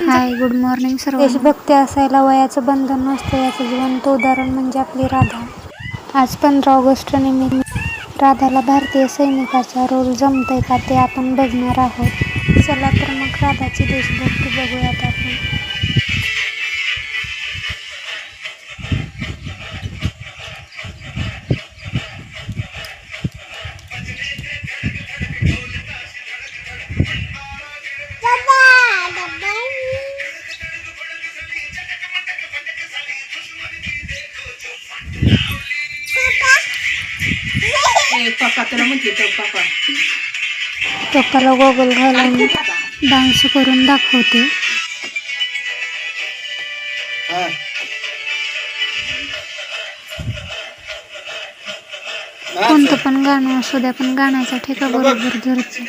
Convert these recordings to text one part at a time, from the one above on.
Hi good morning सर्व देशभक्ती असायला वयाचं बंधन नसतं याचं जिवंत उदाहरण म्हणजे आपली राधा. आज पंधरा ऑगस्ट निमित्त राधाला भारतीय सैनिकाचा रोल जमतंय का ते आपण बघणार आहोत. चला तर मग राधाची देशभक्ती बघूयात आपण. म्हणते पप्पाला गोगल घालून डान्स करून दाखवते. कोणतं पण गाणं असू द्या पण गाण्याचा ठेका बरोबर धरतो.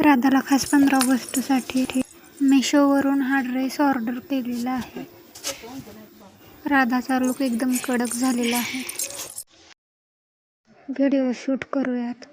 राधाला खास पंधरा ऑगस्टसाठी मिशोवरून हा ड्रेस ऑर्डर केलेला आहे. राधाचा लुक एकदम कडक झालेला आहे. व्हिडिओ शूट करूयात.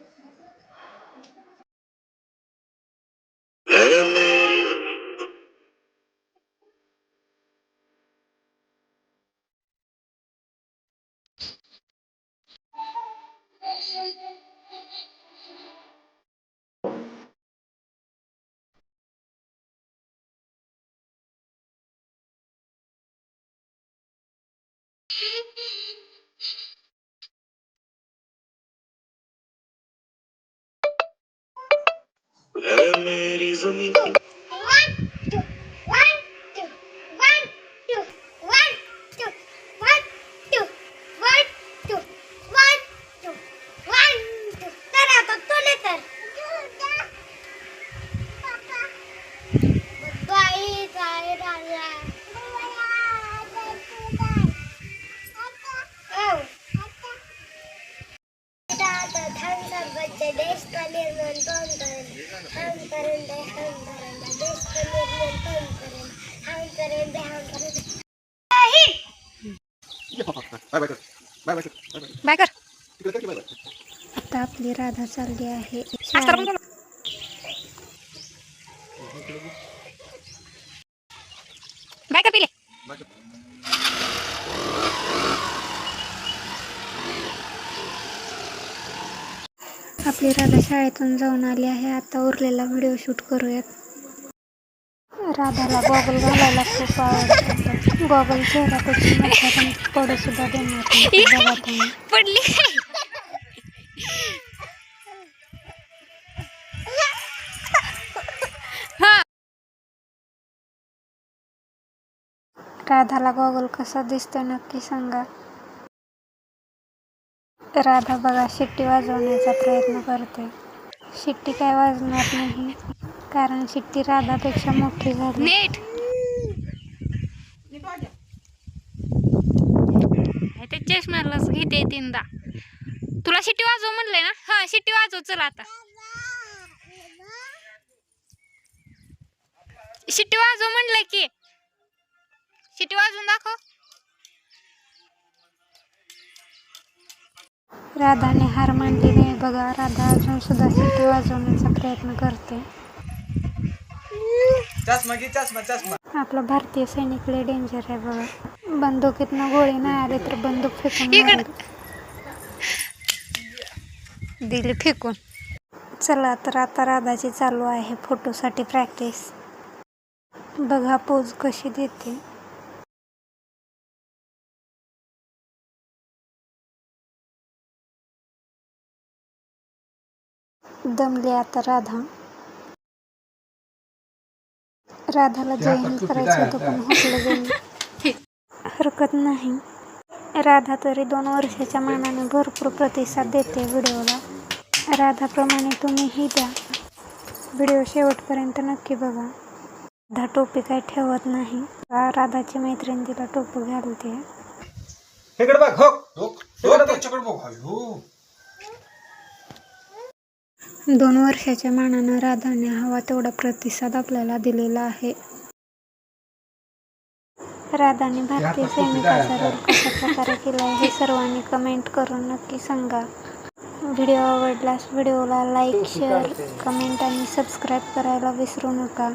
Ela é बाय आता आपली राधा चालली आहे. बाय पिले आपली राधा शाळेतून जाऊन आली आहे. आता उरलेला व्हिडिओ शूट करूयात. राधाला गॉगल घालायला खूप आवडतं. गॉगल मोठा पण पडू सुद्धा देणार पडली. राधाला गॉगल कसा दिसतोय नक्की सांगा. राधा बघा शिट्टी वाजवण्याचा प्रयत्न करते शिट्टी काय वाजणार नाही. कारण शिट्टी राधापेक्षा मोठी झाली. नीट. ते चष्म्यालाच घेते तीनदा. तुला शिट्टी वाजव म्हणलंय ना? हा शिट्टी वाजव चल आता. शिट्टी वाजव म्हणलंय की. शिट्टी वाजवून दाखव. राधाने हार मानली नाही. बघा राधा अजून सुद्धा शिट्टी वाजवण्याचा प्रयत्न करते. चष्मा घे चष्मा चष्मा. आपला भारतीय सैनिक लय डेंजर आहे बघा. बंदुकीतनं गोळी नाही आली तर बंदूक फेकून. मारेल. दिली फेकून. चला तर आता राधाची चालू आहे फोटोसाठी प्रॅक्टिस बघा पोज कशी देते. दमली आता राधा. राधाला जॉईन करायचं होतं पण हुकलं जाईल हरकत नाही. राधा तरी दोन वर्षाच्या मानाने भरपूर प्रतिसाद देते व्हिडिओला. राधाप्रमाणे तुम्हीही द्या. व्हिडिओ शेवटपर्यंत नक्की बघा. राधा टोपी काय ठेवत नाही. राधाची मैत्रीण तिला टोपी घालते? दोन वर्षाच्या मानानं राधाने हवा तेवढा प्रतिसाद आपल्याला दिलेला आहे. राधाने भारतीय सैनिकाचा रोल कशा प्रकारे केला आहे. हे सर्वांनी कमेंट करून नक्की सांगा. व्हिडिओ आवडल्यास व्हिडिओला लाईक शेअर कमेंट आणि सबस्क्राईब करायला विसरू नका.